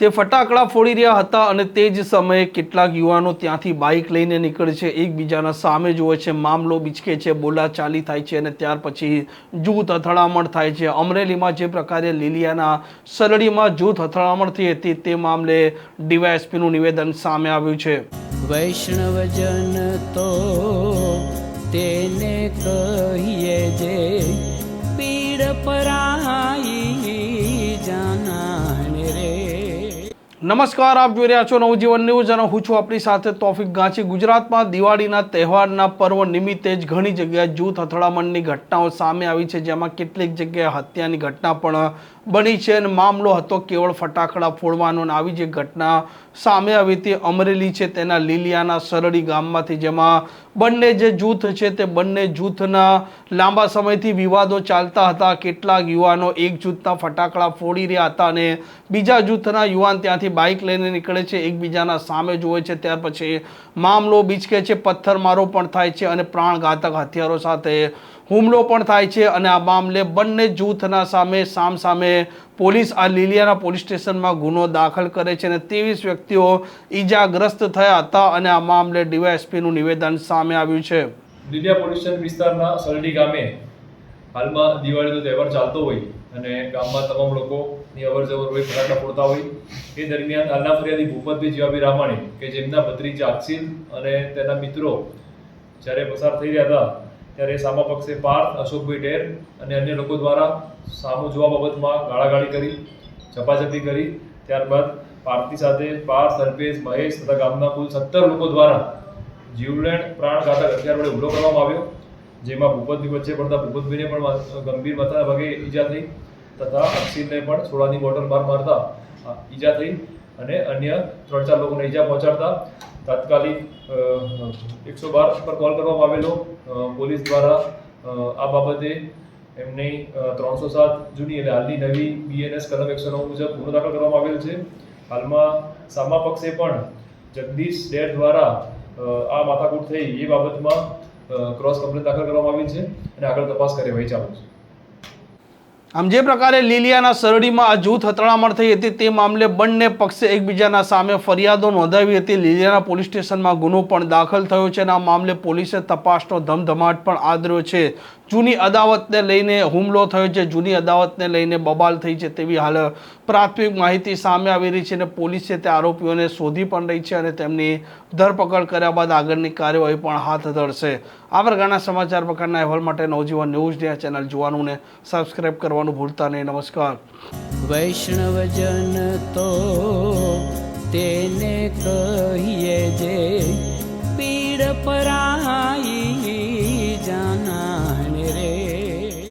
તે ફટાકડા ફોડી રહ્યા હતા અને તે જ સમયે કેટલાક યુવાનો ત્યાંથી બાઇક લઈને નીકળે છે. એકબીજાના સામે જુએ છે. મામલો બિચકે છે, બોલાચાલી થાય છે અને ત્યાર પછી જૂથ અથડામણ થાય છે. અમરેલીમાં જે પ્રકારે લીલિયાના સરળીમાં જૂથ અથડામણ થઈ હતી તે મામલે ડીવાયએસપીનું નિવેદન સામે આવ્યું છે. વૈષ્ણવજન તો તેને કહીએ જે પીડ પરાઈ નમસ્કાર, આપ જોઈ રહ્યા છો નવજીવન ન્યૂઝ અને હું છું આપણી સાથે તોફિક ગાંચી. ગુજરાતમાં દિવાળીના તહેવારના પર્વ નિમિત્તે જ ઘણી જગ્યાએ જૂથ અથડામણની ઘટનાઓ સામે આવી છે, જેમાં કેટલીક જગ્યાએ હત્યાની ઘટના પણ બની છે અને મામલો હતો કેવળ ફટાકડા ફોડવાનો અને આવી જે ઘટના સામે આવી હતી, અમરેલી છે, તેના લીલિયાના સરડી ગામમાંથી, જેમાં બંને જે જૂથ છે તે બંને જૂથના લાંબા સમયથી વિવાદો ચાલતા હતા. કેટલાક યુવાનો એક જૂથના ફટાકડા ફોડી રહ્યા હતા અને બીજા જૂથના યુવાન ત્યાંથી બાઇક લઈને નીકળે છે. એકબીજાના સામે જોવે છે. ત્યાર પછી મામલો બીચકે છે. પથ્થરમારો પણ થાય છે અને પ્રાણઘાતક હથિયારો સાથે હુમલો પણ થાય છે અને આ મામલે બંને જૂથના સામે સામ સામે પોલીસ આ લીલિયાના પોલીસ સ્ટેશનમાં ગુનો દાખલ કરે છે અને ત્રેવીસ વ્યક્તિઓ ઈજાગ્રસ્ત થયા હતા અને આ મામલે ડીવાયએસપીનું નિવેદન સામે આવ્યું છે. લીલિયા પોલીસ સ્ટેશન વિસ્તારના સરડી ગામે હાલમાં દિવાળીનો તહેવાર ચાલતો હોય અને ગામમાં તમામ લોકોની અવર જવર હોય, ફટાકડા ફોડતા હોય. એ દરમિયાન હાલના ફરિયાદી ભૂપતભાઈ જીવાભાઈ રામાણી કે જેમના ભત્રીજા અક્ષિલ અને તેના મિત્રો જ્યારે પસાર થઈ રહ્યા હતા ત્યારે સામા પક્ષે પાર્થ, અશોકભાઈ ઢેર અને અન્ય લોકો દ્વારા સામો જોવા બાબતમાં ગાળાગાળી કરી, ઝપાઝપી કરી. ત્યારબાદ પાર્થની સાથે પાર્થ, અલ્પેશ, મહેશ તથા ગામના કુલ સત્તર લોકો દ્વારા જીવલેણ પ્રાણઘાતક હથિયાર વડે હુમલો કરવામાં આવ્યો, જેમાં ભૂપતની વચ્ચે પડતા ભૂપતભાઈને પણ ગંભીર માથાના ભાગે ઈજા થઈ તથા અક્ષિતને પણ સોડાની બોટલ બહાર મારતા ઈજા થઈ અને અન્ય ત્રણ ચાર લોકોને ઈજા પહોંચાડતા તાત્કાલિક એકસો બાર પર કોલ કરવામાં આવેલો. પોલીસ દ્વારા આ બાબતે એમની ત્રણસો સાત જૂની એટલે હાલની નવી બીએનએસ કલમ એકસો નવ મુજબ ગુનો દાખલ કરવામાં આવેલ છે. હાલમાં સામા પક્ષે પણ જગદીશ ડેર દ્વારા આ માથાકૂટ થઈ એ બાબતમાં ક્રોસ કમ્પ્લેન દાખલ કરવામાં આવી છે અને આગળ તપાસ કાર્યવાહી ચાલુ છે. આમ જે પ્રકારે લીલિયાના સરડીમાં આ જૂથ અથડામણ થઈ હતી, તે મામલે બંને પક્ષે એકબીજાના સામે ફરિયાદો નોંધાવી હતી. લીલિયાના પોલીસ સ્ટેશનમાં ગુનો પણ દાખલ થયો છે અને આ મામલે પોલીસે તપાસનો ધમધમાટ પણ આદર્યો છે. જૂની અદાવતને લઈને હુમલો થયો છે, જૂની અદાવતને લઈને બબાલ થઈ છે તેવી હાલ પ્રાથમિક માહિતી સામે આવી રહી છે અને પોલીસે તે આરોપીઓને શોધી પણ રહી છે અને તેમની ધરપકડ કર્યા બાદ આગળની કાર્યવાહી પણ હાથ ધરશે. આ પ્રકારના સમાચાર પ્રકારના અહેવાલ માટે નવજીવન ન્યૂઝની આ ચેનલ જોવાનું ને સબસ્ક્રાઇબ કરવાનું ભૂલતા નહીં. નમસ્કાર. વૈષ્ણવજન તો તેને કહીએ જે